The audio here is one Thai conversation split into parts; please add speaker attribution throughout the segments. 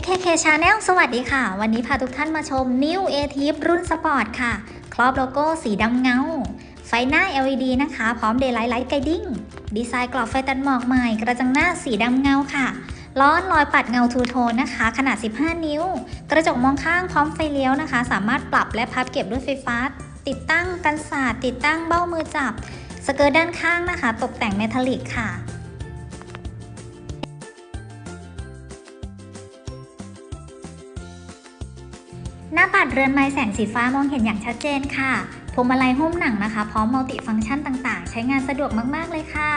Speaker 1: KK Channel สวัสดีค่ะ วันนี้พาทุกท่านมาชม New a t i v รุ่นสปอร์ตค่ะ ครอบโลโก้สีดำเงา ไฟหน้า LED นะคะ พร้อม Daylight Light Guiding ดีไซน์กรอบไฟตัดหมอกใหม่ กระจังหน้าสีดำเงาค่ะ ล้อรอยปัดเงาทูโทนนะคะ ขนาด 15 นิ้ว กระจกมองข้างพร้อมไฟเลี้ยวนะคะ สามารถปรับและพับเก็บด้วยไฟฟ้า ติดตั้งกันสาดติดตั้งเบ้ามือจับ สเกิร์ตด้านข้างนะคะ ตกแต่งเมทัลลิกค่ะ หน้าปัดเรือนไม้แสงสีฟ้ามองเห็นอย่างชัดเจนค่ะพวงมาลัยหุ้มหนังนะคะ พร้อมมัลติฟังก์ชันต่างๆ ใช้งานสะดวกมาก ๆ เลยค่ะ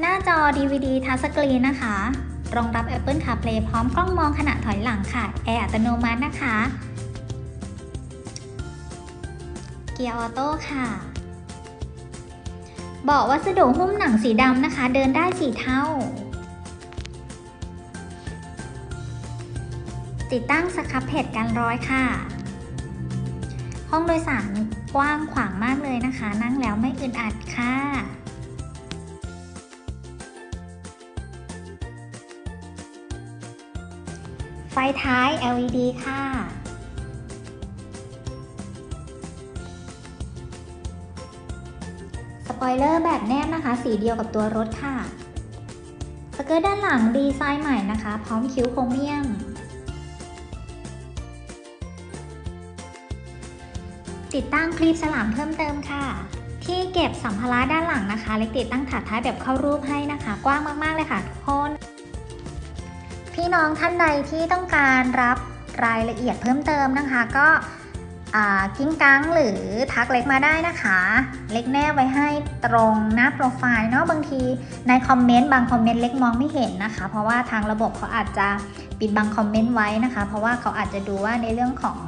Speaker 1: หน้าจอ DVD ทัชสกรีนนะคะ รองรับ Apple CarPlay พร้อมกล้องมองขณะถอยหลังค่ะ แอร์อัตโนมัตินะคะ เกียร์ออโต้ค่ะเบาะวัสดุหุ้มหนังสีดำนะคะ เดินได้สีเท่า ติดตั้งสครับเพจกันร้อยค่ะ ห้องโดยสารกว้างขวางมากเลยนะคะ นั่งแล้วไม่อึดอัดค่ะไฟท้าย LED ค่ะ สปอยเลอร์แบบแนบนะคะ สีเดียวกับตัวรถค่ะ สเกิร์ตด้านหลังดีไซน์ใหม่นะคะ พร้อมคิ้วโครเมียม ติดตั้งคลิปฉลามเพิ่มเติมค่ะ ที่เก็บสัมภาระด้านหลังนะคะ เล็กติดตั้งถาดท้ายแบบเข้ารูปให้นะคะ กว้างมากๆเลยค่ะทุกคน พี่น้องท่านใดที่ต้องการรับรายละเอียดเพิ่มเติมนะคะ ก็กิ้งกังหรือทักเล็กมาได้นะคะ เล็กแนบไว้ให้ตรงหน้าโปรไฟล์เนาะบางทีในคอมเมนต์บางคอมเมนต์เล็กมองไม่เห็นนะคะ เพราะว่าทางระบบเขาอาจจะปิดบางคอมเมนต์ไว้นะคะ เพราะว่าเขาอาจจะดูว่าในเรื่องของ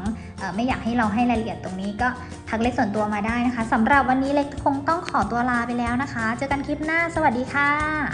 Speaker 1: ไม่อยากให้เราให้รายละเอียดตรงนี้ก็ทักเล็กส่วนตัวมาได้นะคะสำหรับวันนี้เล็กคงต้องขอตัวลาไปแล้วนะคะ เจอกันคลิปหน้า สวัสดีค่ะ